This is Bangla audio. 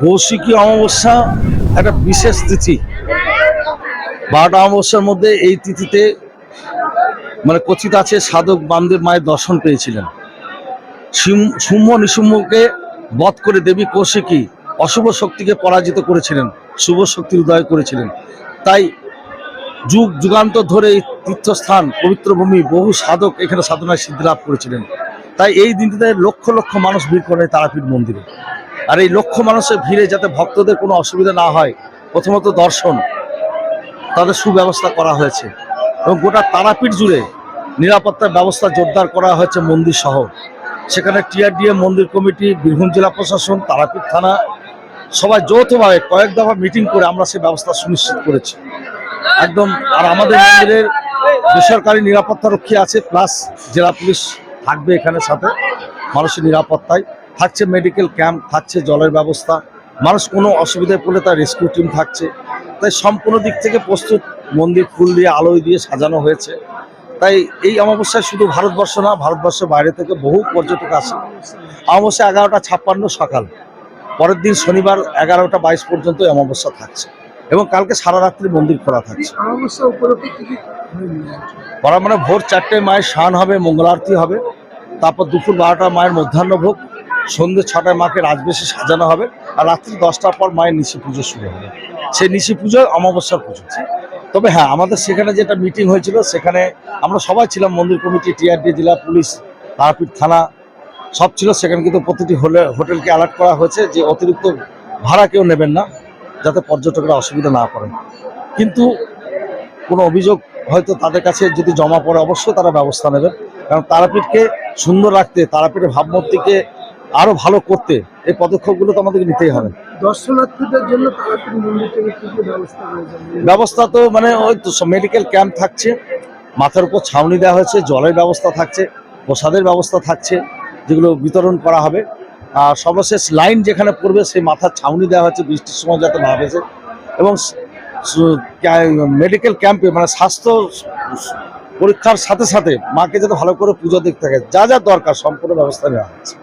কৌশিকী অমাবস্যা একটা বিশেষ তিথি। বারোটা অমাবস্যার মধ্যে এই তিথিতে মানে কথিত আছে, সাধক বামদেব মায়ের দর্শন পেয়েছিলেন। সিম- শুম্ভ নিশুম্ভকে বধ করে দেবী কৌশিকী অশুভ শক্তিকে পরাজিত করেছিলেন, শুভ শক্তির উদয় করেছিলেন। তাই যুগ যুগান্ত ধরে এই তীর্থস্থান, পবিত্র ভূমি, বহু সাধক এখানে সাধনায় সিদ্ধি লাভ করেছিলেন। তাই এই দিনটিতে লক্ষ লক্ষ মানুষ ভিড় করে তারাপীঠ মন্দিরে। আর এই লক্ষ মানুষের ভিড়ে যাতে ভক্তদের কোনো অসুবিধা না হয়, প্রথমত দর্শন, তাদের সুব্যবস্থা করা হয়েছে। এবং গোটা তারাপীঠ জুড়ে নিরাপত্তার ব্যবস্থা জোরদার করা হয়েছে মন্দির সহ। সেখানে টিআরডিএ মন্দির কমিটি, বীরভূম জেলা প্রশাসন, তারাপীঠ থানা, সবাই যৌথভাবে কয়েক দফা মিটিং করে আমরা সেই ব্যবস্থা সুনিশ্চিত করেছি। একদম, আর আমাদের মন্দিরের বেসরকারি নিরাপত্তা রক্ষী আছে, প্লাস জেলা পুলিশ থাকবে এখানে সাথে, মানুষের নিরাপত্তায়। থাকছে মেডিকেল ক্যাম্প থাকছে জলের ব্যবস্থা। মানুষ কোনো অসুবিধায় পড়লে তার রেস্কিউ টিম থাকছে। তাই সম্পূর্ণ দিক থেকে প্রস্তুত মন্দির ফুল দিয়ে আলোয় দিয়ে সাজানো হয়েছে। তাই এই অমাবস্যায় শুধু ভারতবর্ষ না ভারতবর্ষের বাইরে থেকে বহু পর্যটক আসে। অমাবস্যা এগারোটা ছাপ্পান্ন সকাল। পরের দিন শনিবার এগারোটা বাইশ পর্যন্ত অমাবস্যা থাকছে। এবং কালকে সারা রাত্রি মন্দির খোলা থাকছে। পড়া মানে ভোর চারটে মায়ের স্নান হবে মঙ্গলারতি হবে। তারপর দুপুর বারোটা মায়ের মধ্যাহ্ন ভোগ। সন্ধ্যে ছটায় মাকে রাজবেশে সাজানো হবে আর রাত্রি দশটার পর মায়ের নিশি পুজো শুরু হবে। সেই নিশি পুজো অমাবস্যার পুজো। তবে হ্যাঁ আমাদের সেখানে যেটা মিটিং হয়েছিল, সেখানে আমরা সবাই ছিলাম, মন্দির কমিটি, টিআরডি, জেলা পুলিশ, তারাপীঠ থানা, সব ছিল। সেখানে কিন্তু প্রতিটি হোলে, হোটেলকে অ্যালার্ট করা হয়েছে যে অতিরিক্ত ভাড়া কেউ নেবেন না, যাতে পর্যটকরা অসুবিধা না করেন কিন্তু কোনো অভিযোগ হয়তো তাদের কাছে যদি জমা পড়ে, অবশ্যই তারা ব্যবস্থা নেবেন। কারণ তারাপীঠকে সুন্দর রাখতে, তারাপীঠের ভাবমূর্তিকে আরও ভালো করতে এই পদক্ষেপগুলো তো আমাদেরকে নিতেই হবে। দর্শনার্থীদের জন্য ব্যবস্থা তো মানে ওই তো মেডিকেল ক্যাম্প থাকছে মাথার উপর ছাউনি দেওয়া হয়েছে জলের ব্যবস্থা থাকছে প্রসাদের ব্যবস্থা থাকছে যেগুলো বিতরণ করা হবে। আর সর্বশেষ লাইন যেখানে পড়বে সেই মাথার ছাউনি দেওয়া হচ্ছে বৃষ্টির সময় যাতে না ভেসে। এবং মেডিকেল ক্যাম্পে মানে স্বাস্থ্য পরীক্ষার সাথে সাথে মাকে যাতে ভালো করে পুজো দেখতে থাকে যা যা দরকার সম্পূর্ণ ব্যবস্থা নেওয়া হচ্ছে